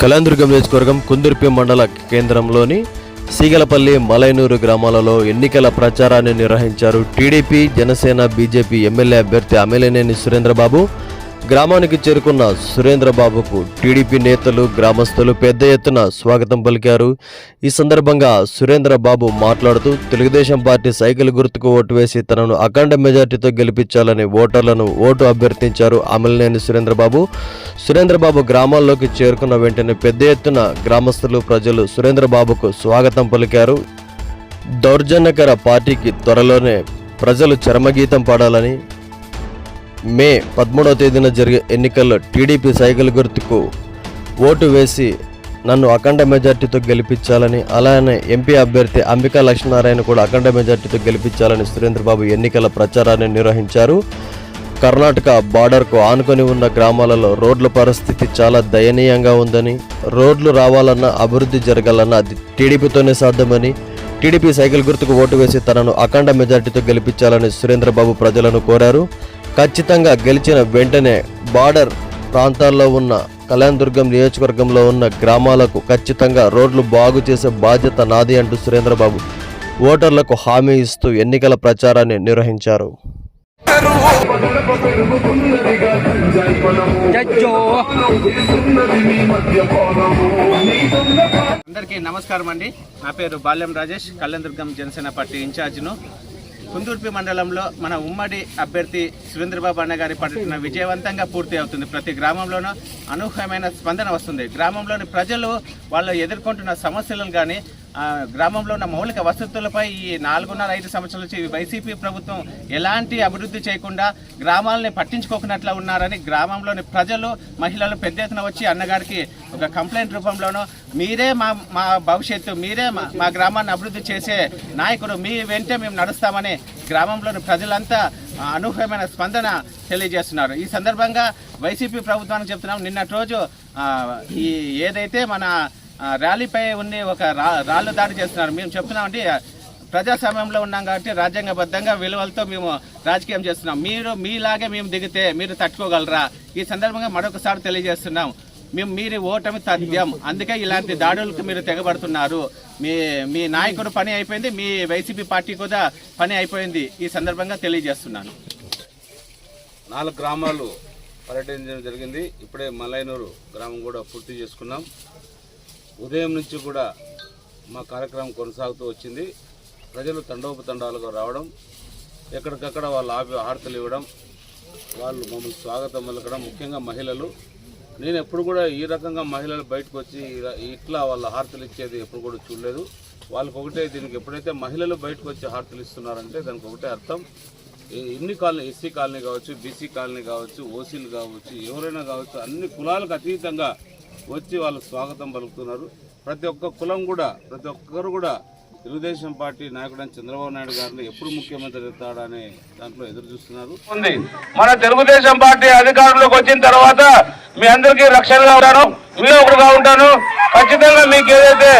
కలాందుర్గం నియోజకవర్గం కుందుర్పి మండల కేంద్రంలోని సీగలపల్లి మలైనూరు గ్రామాలలో ఎన్నికల ప్రచారాన్ని నిర్వహించారు టీడీపీ జనసేన బీజేపీ ఎమ్మెల్యే అభ్యర్థి అమిలేనేని సురేంద్రబాబు. గ్రామానికి చేరుకున్న సురేంద్రబాబుకు టీడీపీ నేతలు గ్రామస్తులు పెద్ద ఎత్తున స్వాగతం పలికారు. ఈ సందర్భంగా సురేంద్రబాబు మాట్లాడుతూ తెలుగుదేశం పార్టీ సైకిల్ గుర్తుకు ఓటు వేసి తనను అఖండ మెజార్టీతో గెలిపించాలని ఓటర్లను ఓటు అభ్యర్థించారు అమలనేని సురేంద్రబాబు. సురేంద్రబాబు గ్రామాల్లోకి చేరుకున్న వెంటనే పెద్ద ఎత్తున గ్రామస్తులు ప్రజలు సురేంద్రబాబుకు స్వాగతం పలికారు. దౌర్జన్యకర పార్టీకి త్వరలోనే ప్రజలు చరమగీతం పాడాలని మే పదమూడవ తేదీన జరిగే ఎన్నికల్లో టీడీపీ సైకిల్ గుర్తుకు ఓటు వేసి నన్ను అఖండ మెజార్టీతో గెలిపించాలని అలానే ఎంపీ అభ్యర్థి అంబికా లక్ష్మీనారాయణ కూడా అఖండ మెజార్టీతో గెలిపించాలని సురేంద్రబాబు ఎన్నికల ప్రచారాన్ని నిర్వహించారు. కర్ణాటక బార్డర్కు ఆనుకొని ఉన్న గ్రామాలలో రోడ్ల పరిస్థితి చాలా దయనీయంగా ఉందని రోడ్లు రావాలన్నా అభివృద్ధి జరగాలన్నా అది టీడీపీతోనే సాధ్యమని టీడీపీ సైకిల్ గుర్తుకు ఓటు వేసి తనను అఖండ మెజార్టీతో గెలిపించాలని సురేంద్రబాబు ప్రజలను కోరారు. ఖచ్చితంగా గెలిచిన వెంటనే బార్డర్ ప్రాంతాల్లో ఉన్న కళ్యాణదుర్గం నియోజకవర్గంలో ఉన్న గ్రామాలకు ఖచ్చితంగా రోడ్లు బాగు చేసే బాధ్యత నాది అంటూ సురేంద్రబాబు ఓటర్లకు హామీ ఇస్తూ ఎన్నికల ప్రచారాన్ని నిర్వహించారు. అందరికీ నమస్కారం అండి. నా పేరు బాల్యం రాజేష్ కళ్యాణదుర్గం జనసేన పార్టీ ఇన్ఛార్జ్ను. కుందూర్పి మండలంలో మన ఉమ్మడి అభ్యర్థి సురేంద్రబాబు అన్న గారి పర్యటన విజయవంతంగా పూర్తి అవుతుంది. ప్రతి గ్రామంలోనూ అనూహ్యమైన స్పందన వస్తుంది. గ్రామంలోని ప్రజలు వాళ్ళు ఎదుర్కొంటున్న సమస్యలను కానీ గ్రామంలో ఉన్న మౌలిక వసతులపై ఈ నాలుగున్నర ఐదు సంవత్సరాల నుంచి వైసీపీ ప్రభుత్వం ఎలాంటి అభివృద్ధి చేయకుండా గ్రామాలని పట్టించుకోకున్నట్లు ఉన్నారని గ్రామంలోని ప్రజలు మహిళలు పెద్ద ఎత్తున వచ్చి అన్నగారికి ఒక కంప్లైంట్ రూపంలోనూ మీరే మా మా భవిష్యత్తు మీరే మా మా గ్రామాన్ని అభివృద్ధి చేసే నాయకుడు మీ వెంటే మేము నడుస్తామని గ్రామంలోని ప్రజలంతా అనూహ్యమైన స్పందన తెలియజేస్తున్నారు. ఈ సందర్భంగా వైసీపీ ప్రభుత్వానికి చెప్తున్నాం నిన్నటి రోజు ఈ ఏదైతే మన ర్యాలీపై ఉండి ఒక రా రాళ్ళు దాడి చేస్తున్నారు. మేము చెప్తున్నామంటే ప్రజాస్వామ్యంలో ఉన్నాం కాబట్టి రాజ్యాంగబద్ధంగా విలువలతో మేము రాజకీయం చేస్తున్నాం. మీరు మీలాగే మేము దిగితే మీరు తట్టుకోగలరా? ఈ సందర్భంగా మరొకసారి తెలియజేస్తున్నాం. మేము మీరు ఓటమి తథ్యం. అందుకే ఇలాంటి దాడులకు మీరు తెగబడుతున్నారు. మీ మీ నాయకుడు పని అయిపోయింది మీ వైసీపీ పార్టీ కూడా పని అయిపోయింది. ఈ సందర్భంగా తెలియజేస్తున్నాను. నాలుగు గ్రామాలు పర్యటించడం జరిగింది. ఇప్పుడే మలైనూరు గ్రామం కూడా పూర్తి చేసుకున్నాం. ఉదయం నుంచి కూడా మా కార్యక్రమం కొనసాగుతూ వచ్చింది. ప్రజలు తండోపతండాలుగా రావడం ఎక్కడికక్కడ వాళ్ళ ఆపి హారతలు ఇవ్వడం వాళ్ళు మమ్మల్ని స్వాగతం పలకడం ముఖ్యంగా మహిళలు. నేను ఎప్పుడు కూడా ఈ రకంగా మహిళలు బయటకు వచ్చి ఇట్లా వాళ్ళ హారతలు ఇచ్చేది ఎప్పుడు కూడా చూడలేదు. వాళ్ళకి ఒకటే దీనికి ఎప్పుడైతే మహిళలు బయటకు వచ్చి హారతలు ఇస్తున్నారంటే దానికి ఒకటే అర్థం. ఈ- కాలనీ ఎస్సీ కాలనీ కావచ్చు బీసీ కాలనీ కావచ్చు ఓసీలు కావచ్చు ఎవరైనా కావచ్చు అన్ని కులాలకు అతీతంగా వచ్చి వాళ్ళు స్వాగతం పలుకుతున్నారు. ప్రతి ఒక్క కులం కూడా ప్రతి ఒక్కరు కూడా తెలుగుదేశం పార్టీ నాయకుడు చంద్రబాబు నాయుడు గారిని ఎప్పుడు ముఖ్యమంత్రి అవుతాడనే దాంట్లో ఎదురు చూస్తున్నారు. ఉంది. మన తెలుగుదేశం పార్టీ అధికారంలోకి వచ్చిన తర్వాత మీ అందరికీ రక్షణగా ఉంటాను మీలో ఒకటిగా ఉంటాను. ఖచ్చితంగా మీకు ఏదైతే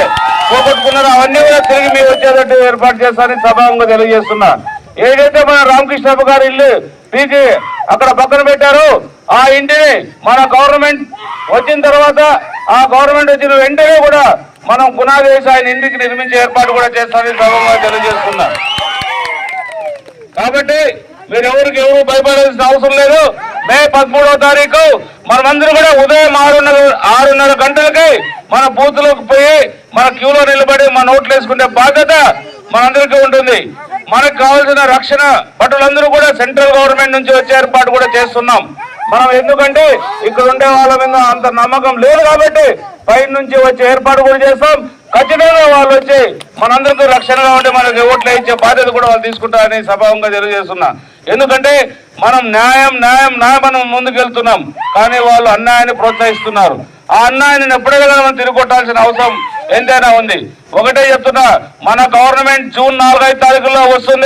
పోగొట్టుకున్నారో అవన్నీ కూడా తిరిగి మీరు వచ్చేటట్టు ఏర్పాటు చేస్తారని సభాంగా తెలియజేస్తున్నా. ఏదైతే మన రామకృష్ణప్ప గారు ఇల్లు తీసి అక్కడ పక్కన పెట్టారో ఆ ఇంటిని మన గవర్నమెంట్ వచ్చిన తర్వాత ఆ గవర్నమెంట్ వచ్చిన వెంటనే కూడా మనం పునాది వేసి ఆయన ఇంటికి నిర్మించే ఏర్పాటు కూడా చేస్తామని సభంగా తెలియజేస్తున్నా కాబట్టి మీరు ఎవరికి ఎవరు భయపడాల్సిన అవసరం లేదు. మే పదమూడవ తారీఖు మనమందరం కూడా ఉదయం ఆరున్నర ఆరున్నర గంటలకి మన బూత్లోకి పోయి మన క్యూలో నిలబడి మన ఓట్లు వేసుకునే బాధ్యత మనందరికీ ఉంటుంది. మనకు కావాల్సిన రక్షణ భటులందరూ కూడా సెంట్రల్ గవర్నమెంట్ నుంచి వచ్చే ఏర్పాటు కూడా చేస్తున్నాం. మనం ఎందుకంటే ఇక్కడ ఉండే వాళ్ళ మీద అంత నమ్మకం లేదు కాబట్టి పై నుంచి వచ్చే ఏర్పాటు కూడా చేస్తాం. ఖచ్చితంగా వాళ్ళు వచ్చి మనందరికీ రక్షణగా ఉంటే మనకి ఓట్లు ఇచ్చే బాధ్యత కూడా వాళ్ళు తీసుకుంటారని సభావంగా తెలియజేస్తున్నా. ఎందుకంటే మనం న్యాయం న్యాయం న్యాయం ముందుకు ముందుకెళ్తున్నాం. కానీ వాళ్ళు అన్యాయాన్ని ప్రోత్సహిస్తున్నారు. ఆ అన్యాయాన్ని ఎప్పుడే కదా మనం తిరిగొట్టాల్సిన అవసరం ఎంతైనా ఉంది. ఒకటే చెప్తున్నా మన గవర్నమెంట్ జూన్ నాలుగైదు తారీఖులో వస్తుంది.